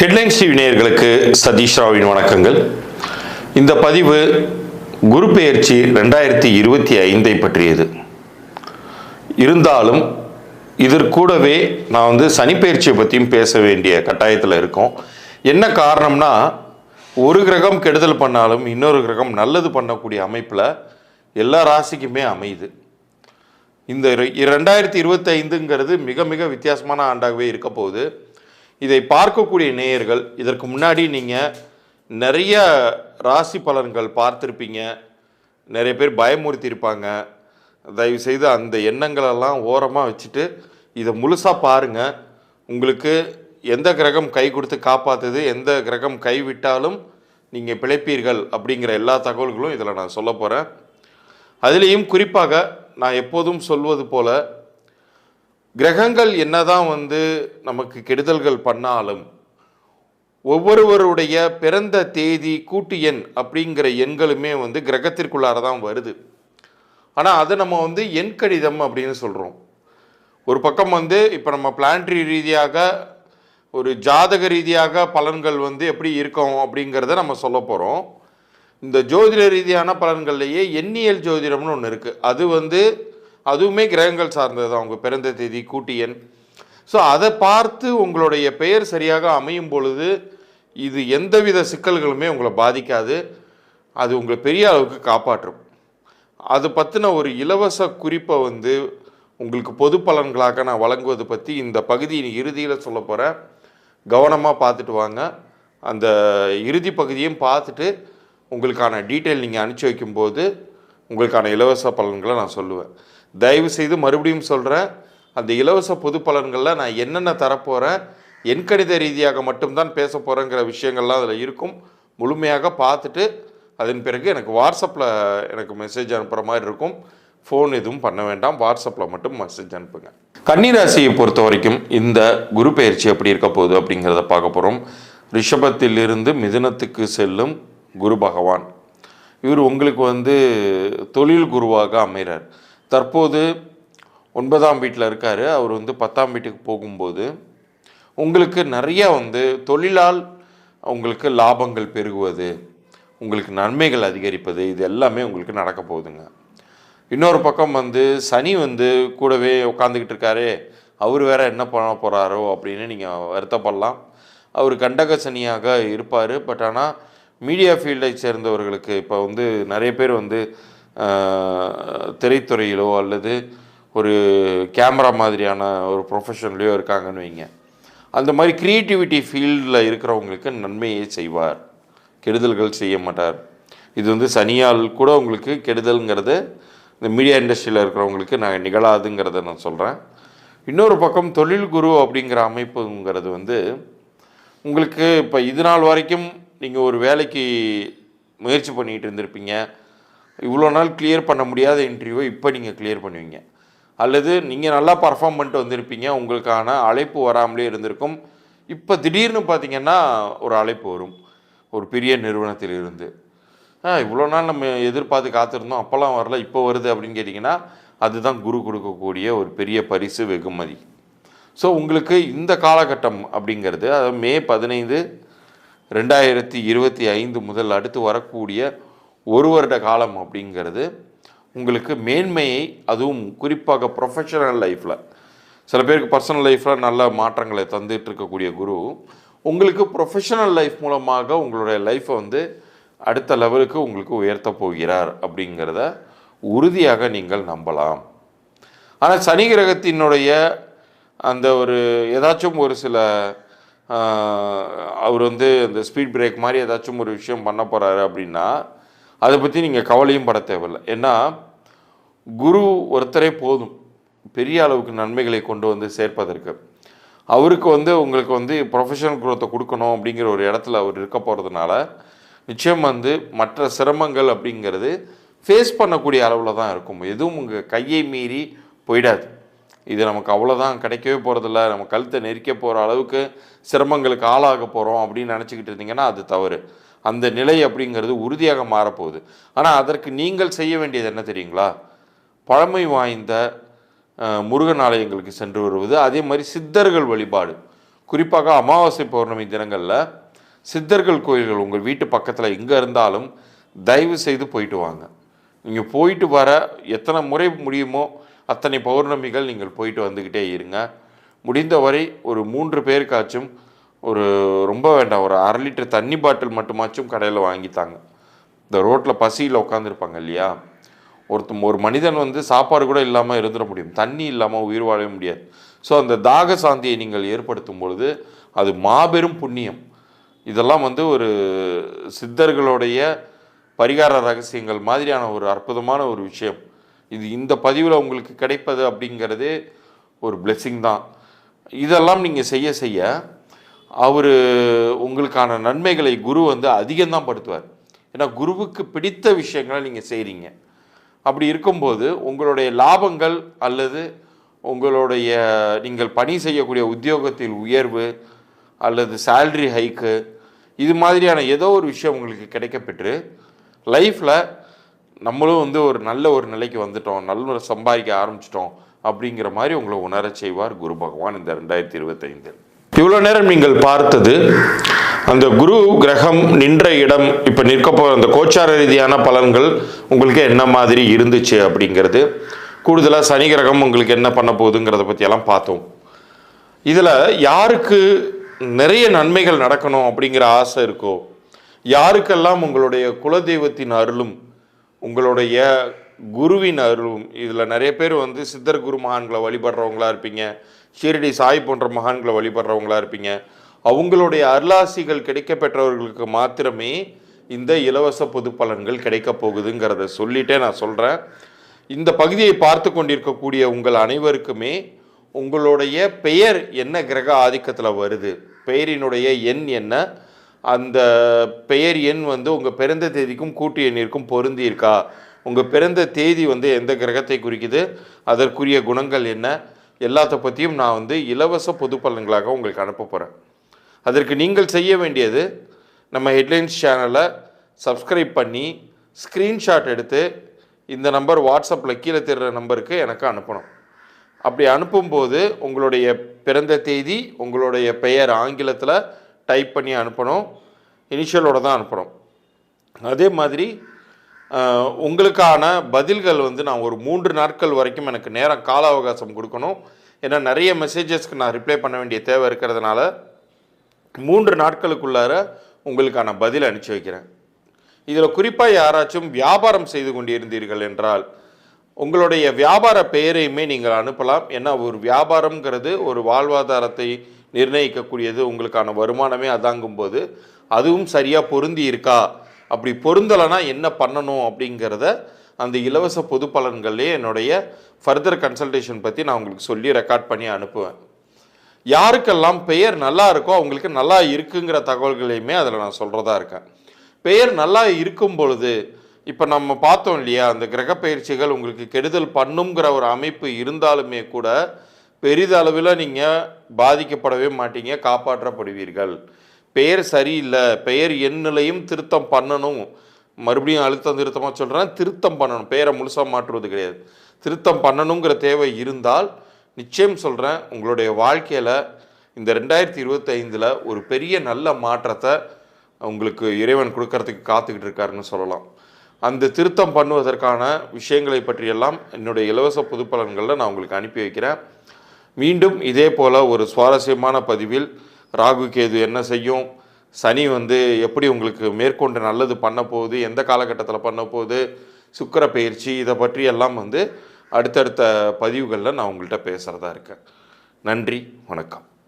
Headlines TV நேயர்களுக்கு சதீஷ் ராவின் வணக்கங்கள். இந்த பதிவு குரு பெயர்ச்சி ரெண்டாயிரத்தி இருபத்தி ஐந்தை பற்றியது. இருந்தாலும் இதற்கூடவே நான் வந்து சனிப்பெயர்ச்சியை பற்றியும் பேச வேண்டிய கட்டாயத்தில் இருக்கோம். என்ன காரணம்னா ஒரு கிரகம் கெடுதல் பண்ணாலும் இன்னொரு கிரகம் நல்லது பண்ணக்கூடிய அமைப்பில் எல்லா ராசிக்குமே அமையுது. இந்த ரெண்டாயிரத்தி இருபத்தி ஐந்துங்கிறது மிக மிக வித்தியாசமான ஆண்டாகவே இருக்க போகுது. இதை பார்க்கக்கூடிய நேயர்கள் இதற்கு முன்னாடி நீங்கள் நிறைய ராசி பலன்கள் பார்த்துருப்பீங்க. நிறைய பேர் பயமுறுத்தியிருப்பாங்க. தயவுசெய்து அந்த எண்ணங்களெல்லாம் ஓரமாக வச்சுட்டு இதை முழுசாக பாருங்கள் உங்களுக்கு எந்த கிரகம் கை கொடுத்து காப்பாற்றுது எந்த கிரகம் கைவிட்டாலும் நீங்கள் பிழைப்பீர்கள் அப்படிங்கிற எல்லா தகவல்களும் இதில் நான் சொல்ல போகிறேன் அதுலேயும் குறிப்பாக நான் எப்போதும் சொல்வது போல் கிரகங்கள் என்னதான் வந்து நமக்கு கெடுதல்கள் பண்ணாலும் ஒவ்வொருவருடைய பிறந்த தேதி கூட்டு எண் அப்படிங்கிற எண்களுமே வந்து கிரகத்திற்குள்ளார தான் வருது. ஆனால் அதை நம்ம வந்து எண் கடிதம் அப்படின்னு சொல்கிறோம் ஒரு பக்கம் வந்து இப்போ நம்ம பிளான்ட்ரி ரீதியாக ஒரு ஜாதக ரீதியாக பலன்கள் வந்து எப்படி இருக்கும் அப்படிங்கிறத நம்ம சொல்ல போகிறோம் இந்த ஜோதிட ரீதியான பலன்கள்லேயே எண்ணியல் ஜோதிடம்னு ஒன்று இருக்குது அது வந்து அதுவுமே கிரகங்கள் சார்ந்தது தான் உங்கள் பிறந்த தேதி கூட்டு எண். ஸோ அதை பார்த்து உங்களுடைய பெயர் சரியாக அமையும் பொழுது இது எந்தவித சிக்கல்களுமே உங்களை பாதிக்காது. அது உங்களை பெரிய அளவுக்கு காப்பாற்றும். அது பற்றின ஒரு இலவச குறிப்பை வந்து உங்களுக்கு பொது பலன்களாக நான் வழங்குவது பற்றி இந்த பகுதியின் இறுதியில் சொல்ல போகிறேன் கவனமாக பார்த்துட்டு வாங்க. அந்த இறுதி பகுதியும் பார்த்துட்டு உங்களுக்கான டீட்டெயில் நீங்கள் அனுப்பிச்சி வைக்கும்போது உங்களுக்கான இலவச பலன்களை நான் சொல்லுவேன். தயவு செய்து மறுபடியும் சொல்கிறேன் அந்த இலவச பொது பலன்களில் நான் என்னென்ன தரப்போகிறேன் எண்கணித ரீதியாக மட்டும்தான் பேச போகிறேங்கிற விஷயங்கள்லாம் அதில் இருக்கும். முழுமையாக பார்த்துட்டு அதன் பிறகு எனக்கு வாட்ஸ்அப்பில் எனக்கு மெசேஜ் அனுப்புகிற மாதிரி இருக்கும். ஃபோன் எதுவும் பண்ண வேண்டாம். வாட்ஸ்அப்பில் மட்டும் மெசேஜ் அனுப்புங்க. கன்னிராசியை பொறுத்த வரைக்கும் இந்த குரு பயிற்சி எப்படி இருக்க போகுது அப்படிங்கிறத பார்க்க போகிறோம் ரிஷபத்திலிருந்து மிதுனத்துக்கு செல்லும் குரு பகவான். இவர் உங்களுக்கு வந்து தொழில் குருவாக அமைகிறார் தற்போது ஒன்பதாம் வீட்டில் இருக்கார். அவர் வந்து பத்தாம் வீட்டுக்கு போகும்போது உங்களுக்கு நிறைய வந்து தொழிலால் உங்களுக்கு லாபங்கள் பெருகுவது உங்களுக்கு நன்மைகள் அதிகரிப்பது இது எல்லாமே உங்களுக்கு நடக்க போகுதுங்க. இன்னொரு பக்கம் வந்து சனி வந்து கூடவே உட்காந்துக்கிட்டு இருக்காரு. அவர் வேற என்ன பண்ண போகிறாரோ அப்படின்னு நீங்கள் வருத்தப்படலாம். அவர் கண்டக சனியாக இருப்பார். பட் ஆனால் மீடியா ஃபீல்டை சேர்ந்தவர்களுக்கு இப்போ வந்து நிறைய பேர் வந்து திரைத்துறையிலோ அல்லது ஒரு கேமரா மாதிரியான ஒரு ப்ரொஃபஷன்லேயோ இருக்காங்கன்னு வைங்க. அந்த மாதிரி க்ரியேட்டிவிட்டி ஃபீல்டில் இருக்கிறவங்களுக்கு நன்மையை செய்வார். கெடுதல்கள் செய்ய மாட்டார். இது வந்து சனியால் கூட உங்களுக்கு கெடுதல்ங்கிறது இந்த மீடியா இண்டஸ்ட்ரியில் இருக்கிறவங்களுக்கு நான் நிகழாதுங்கிறத நான் சொல்கிறேன் இன்னொரு பக்கம் தொழில் குரு அப்படிங்கிற அமைப்புங்கிறது வந்து உங்களுக்கு இப்போ இது நாள் வரைக்கும் நீங்கள் ஒரு வேலைக்கு முயற்சி பண்ணிகிட்டு இருந்திருப்பீங்க. இவ்வளோ நாள் கிளியர் பண்ண முடியாத இன்டர்வியூவை இப்போ நீங்கள் கிளியர் பண்ணுவீங்க. அல்லது நீங்கள் நல்லா பர்ஃபார்ம் பண்ணிட்டு வந்திருப்பீங்க உங்களுக்கான அழைப்பு வராமலே இருந்திருக்கும். இப்போ திடீர்னு பார்த்தீங்கன்னா ஒரு அழைப்பு வரும். ஒரு பெரிய நிறுவனத்தில் இருந்து ஆ இவ்வளோ நாள் நம்ம எதிர்பார்த்து காத்திருந்தோம் அப்போல்லாம் வரல இப்போ வருது அப்படின்னு கேட்டிங்கன்னா அதுதான் குரு கொடுக்கக்கூடிய ஒரு பெரிய பரிசு வெகுமதி. ஸோ உங்களுக்கு இந்த காலகட்டம் அப்படிங்கிறது அதாவது மே பதினைந்து ரெண்டாயிரத்தி இருபத்தி ஐந்து முதல் அடுத்து வரக்கூடிய ஒரு வருட காலம் அப்படிங்கிறது உங்களுக்கு மேன்மையை அதுவும் குறிப்பாக ப்ரொஃபஷனல் லைஃப்பில் சில பேருக்கு பர்சனல் லைஃப்பில் நல்ல மாற்றங்களை தந்துட்டு இருக்கக்கூடிய குரு உங்களுக்கு ப்ரொஃபஷனல் லைஃப் மூலமாக உங்களுடைய லைஃப்பை வந்து அடுத்த லெவலுக்கு உங்களுக்கு உயர்த்த போகிறார் அப்படிங்கிறத உறுதியாக நீங்கள் நம்பலாம். ஆனால் சனி கிரகத்தினுடைய அந்த ஒரு ஏதாச்சும் ஒரு சில அவர் வந்து அந்த ஸ்பீட் பிரேக் மாதிரி ஏதாச்சும் ஒரு விஷயம் பண்ண போகிறாரு அப்படின்னா அதை பற்றி நீங்கள் கவலையும் பட தேவையில்லை. ஏன்னா குரு ஒருத்தரே போதும். பெரிய அளவுக்கு நன்மைகளை கொண்டு வந்து சேர்ப்பதற்கு. அவருக்கு வந்து உங்களுக்கு வந்து ப்ரொஃபஷனல் குரோத்தை கொடுக்கணும் அப்படிங்கிற ஒரு இடத்துல அவர் இருக்க போகிறதுனால நிச்சயம் வந்து மற்ற சிரமங்கள் அப்படிங்கிறது ஃபேஸ் பண்ணக்கூடிய அளவில் தான் இருக்கும். எதுவும் உங்கள் கையை மீறி போயிடாது. இது நமக்கு அவ்வளோதான் கிடைக்கவே போகிறதில்ல நம்ம கழுத்தை நெரிக்க போகிற அளவுக்கு சிரமங்களுக்கு ஆளாக போகிறோம் அப்படின்னு நினச்சிக்கிட்டு இருந்தீங்கன்னா அது தவறு. அந்த நிலை அப்படிங்கிறது உறுதியாக மாறப்போகுது. ஆனால் அதற்கு நீங்கள் செய்ய வேண்டியது என்ன தெரியுங்களா? பழமை வாய்ந்த முருகன் ஆலயங்களுக்கு சென்று வருவது அதே மாதிரி சித்தர்கள் வழிபாடு. குறிப்பாக அமாவாசை பௌர்ணமி தினங்களில் சித்தர்கள் கோயில்கள் உங்கள் வீட்டு பக்கத்தில் எங்கே இருந்தாலும் தயவு செய்து போயிட்டு வாங்க. நீங்கள் போயிட்டு வர எத்தனை முறை முடியுமோ அத்தனை பௌர்ணமிகள் நீங்கள் போயிட்டு வந்துக்கிட்டே இருங்க. முடிந்தவரை ஒரு மூன்று பேருக்காச்சும் ஒரு ரொம்ப வேண்டாம் ஒரு அரை லிட்டர் தண்ணி பாட்டில் மட்டுமாச்சும் கடையில் வாங்கித்தாங்க இந்த ரோட்டில் பசியில் உட்காந்துருப்பாங்க இல்லையா? ஒருத்த ஒரு மனிதன் வந்து சாப்பாடு கூட இல்லாமல் இருந்துட முடியும். தண்ணி இல்லாமல் உயிர் வாழவே முடியாது. ஸோ அந்த தாக சாந்தியை நீங்கள் ஏற்படுத்தும் பொழுது அது மாபெரும் புண்ணியம். இதெல்லாம் வந்து ஒரு சித்தர்களுடைய பரிகார ரகசியங்கள் மாதிரியான ஒரு அற்புதமான ஒரு விஷயம். இது இந்த பதிவில் உங்களுக்கு கிடைப்பது அப்படிங்கிறது ஒரு பிளெஸ்ஸிங் தான். இதெல்லாம் நீங்கள் செய்ய செய்ய அவர் உங்களுக்கான நன்மைகளை குரு வந்து அதிகம்தான் படுத்துவார். ஏன்னா குருவுக்கு பிடித்த விஷயங்களை நீங்கள் செய்கிறீங்க அப்படி இருக்கும்போது உங்களுடைய லாபங்கள் அல்லது உங்களுடைய நீங்கள் பணி செய்யக்கூடிய உத்தியோகத்தில் உயர்வு அல்லது சேல்ரி ஹைக்கு இது மாதிரியான ஏதோ ஒரு விஷயம் உங்களுக்கு கிடைக்கப்பெற்று லைஃப்பில் நம்மளும் வந்து ஒரு நல்ல ஒரு நிலைக்கு வந்துட்டோம் நல்ல சம்பாதிக்க ஆரம்பிச்சிட்டோம் அப்படிங்கிற மாதிரி உங்களை உணரச் செய்வார் குரு பகவான் இந்த ரெண்டாயிரத்தி இருபத்தைந்தில். இவ்வளோ நேரம் நீங்கள் பார்த்தது அந்த குரு கிரகம் நின்ற இடம் இப்போ நிற்க போகிற அந்த கோச்சார ரீதியான பலன்கள் உங்களுக்கு என்ன மாதிரி இருந்துச்சு அப்படிங்கிறது. கூடுதலாக சனி கிரகம் உங்களுக்கு என்ன பண்ண போகுதுங்கிறத பற்றியெல்லாம் பார்த்தோம். இதில் யாருக்கு நிறைய நன்மைகள் நடக்கணும் அப்படிங்கிற ஆசை இருக்கோ யாருக்கெல்லாம் உங்களுடைய குலதெய்வத்தின் அருளும் உங்களுடைய குருவின் அருளும். இதில் நிறைய பேர் வந்து சித்தர் குரு மகான்களை வழிபடுறவங்களா இருப்பீங்க. ஷீரடி சாய் போன்ற மகான்களை வழிபடுறவங்களா இருப்பீங்க. அவங்களுடைய அருளாசிகள் கிடைக்க பெற்றவர்களுக்கு மாத்திரமே இந்த இலவச பொது பலன்கள் கிடைக்க போகுதுங்கிறத சொல்லிட்டே நான் சொல்கிறேன் இந்த பகுதியை பார்த்து கொண்டிருக்கக்கூடிய உங்கள் அனைவருக்குமே உங்களுடைய பெயர் என்ன கிரக ஆதிக்கத்தில் வருது? பெயரினுடைய எண் என்ன? அந்த பெயர் எண் வந்து உங்கள் பிறந்த தேதிக்கும் கூட்டு எண்ணிற்கும் பொருந்தியிருக்கா? உங்கள் பிறந்த தேதி வந்து எந்த கிரகத்தை குறிக்குது அதற்குரிய குணங்கள் என்ன எல்லாத்த பற்றியும் நான் வந்து இலவச பொது பலன்களாக உங்களுக்கு அனுப்ப போகிறேன் அதற்கு நீங்கள் செய்ய வேண்டியது நம்ம ஹெட்லைன்ஸ் சேனலை சப்ஸ்கிரைப் பண்ணி ஸ்க்ரீன்ஷாட் எடுத்து இந்த நம்பர் வாட்ஸ்அப்பில் கீழே தெரிகிற நம்பருக்கு எனக்கு அனுப்பணும். அப்படி அனுப்பும்போது உங்களுடைய பிறந்த தேதி உங்களுடைய பெயர் ஆங்கிலத்தில் டைப் பண்ணி அனுப்பணும் இனிஷியலோட தான் அனுப்பணும். அதே மாதிரி உங்களுக்கான பதில்கள் வந்து நான் ஒரு மூன்று நாட்கள் வரைக்கும் எனக்கு நேரம் கால அவகாசம் கொடுக்கணும். ஏன்னா நிறைய மெசேஜஸ்க்கு நான் ரிப்ளை பண்ண வேண்டிய தேவை இருக்கிறதுனால மூன்று நாட்களுக்குள்ளார உங்களுக்கான பதில் அனுப்பிச்சி வைக்கிறேன். இதில் குறிப்பாக யாராச்சும் வியாபாரம் செய்து கொண்டிருந்தீர்கள் என்றால் உங்களுடைய வியாபார பெயரையுமே நீங்கள் அனுப்பலாம். ஏன்னா ஒரு வியாபாரம்ங்கிறது ஒரு வாழ்வாதாரத்தை நிர்ணயிக்கக்கூடியது. உங்களுக்கான வருமானமே அதாங்கும் போது அதுவும் சரியாக பொருந்தி இருக்கா? அப்படி பொருந்தலைன்னா என்ன பண்ணணும் அப்படிங்கிறத அந்த இலவச பொது பலன்கள்லேயே என்னுடைய ஃபர்தர் கன்சல்டேஷன் பற்றி நான் உங்களுக்கு சொல்லி ரெக்கார்ட் பண்ணி அனுப்புவேன். யாருக்கெல்லாம் பெயர் நல்லா இருக்கோ அவங்களுக்கு நல்லா இருக்குங்கிற தகவல்களையுமே அதில் நான் சொல்கிறதா இருக்கேன். பெயர் நல்லா இருக்கும் பொழுது இப்போ நம்ம பார்த்தோம் இல்லையா அந்த கிரக பயிற்சிகள் உங்களுக்கு கெடுதல் பண்ணுங்கிற ஒரு அமைப்பு இருந்தாலுமே கூட பெரிதளவில் நீங்கள் பாதிக்கப்படவே மாட்டீங்க காப்பாற்றப்படுவீர்கள். பெயர் சரியில்லை பெயர் எண்ணிலையும் திருத்தம் பண்ணணும். மறுபடியும் அழுத்தம் திருத்தமாக சொல்கிறேன் திருத்தம் பண்ணணும். பெயரை முழுசாக மாற்றுவது கிடையாது. திருத்தம் பண்ணணுங்கிற தேவை இருந்தால் நிச்சயம் சொல்கிறேன் உங்களுடைய வாழ்க்கையில் இந்த ரெண்டாயிரத்தி இருபத்தைந்தில் ஒரு பெரிய நல்ல மாற்றத்தை உங்களுக்கு இறைவன் கொடுக்கறதுக்கு காத்துக்கிட்டு இருக்காருன்னு சொல்லலாம். அந்த திருத்தம் பண்ணுவதற்கான விஷயங்களை பற்றியெல்லாம் என்னுடைய இலவச புதுப்பலன்களில் நான் உங்களுக்கு அனுப்பி வைக்கிறேன். மீண்டும் இதே போல் ஒரு சுவாரஸ்யமான பதிவில் ராகு கேது என்ன செய்யும்? சனி வந்து எப்படி உங்களுக்கு மேற்கொண்டு நல்லது பண்ண போகுது? எந்த காலகட்டத்தில் பண்ண போகுது? சுக்கிர பயிற்சி இதை பற்றி எல்லாம் வந்து அடுத்தடுத்த பதிவுகளில் நான் உங்கள்கிட்ட பேசுகிறதா இருக்கேன். நன்றி வணக்கம்.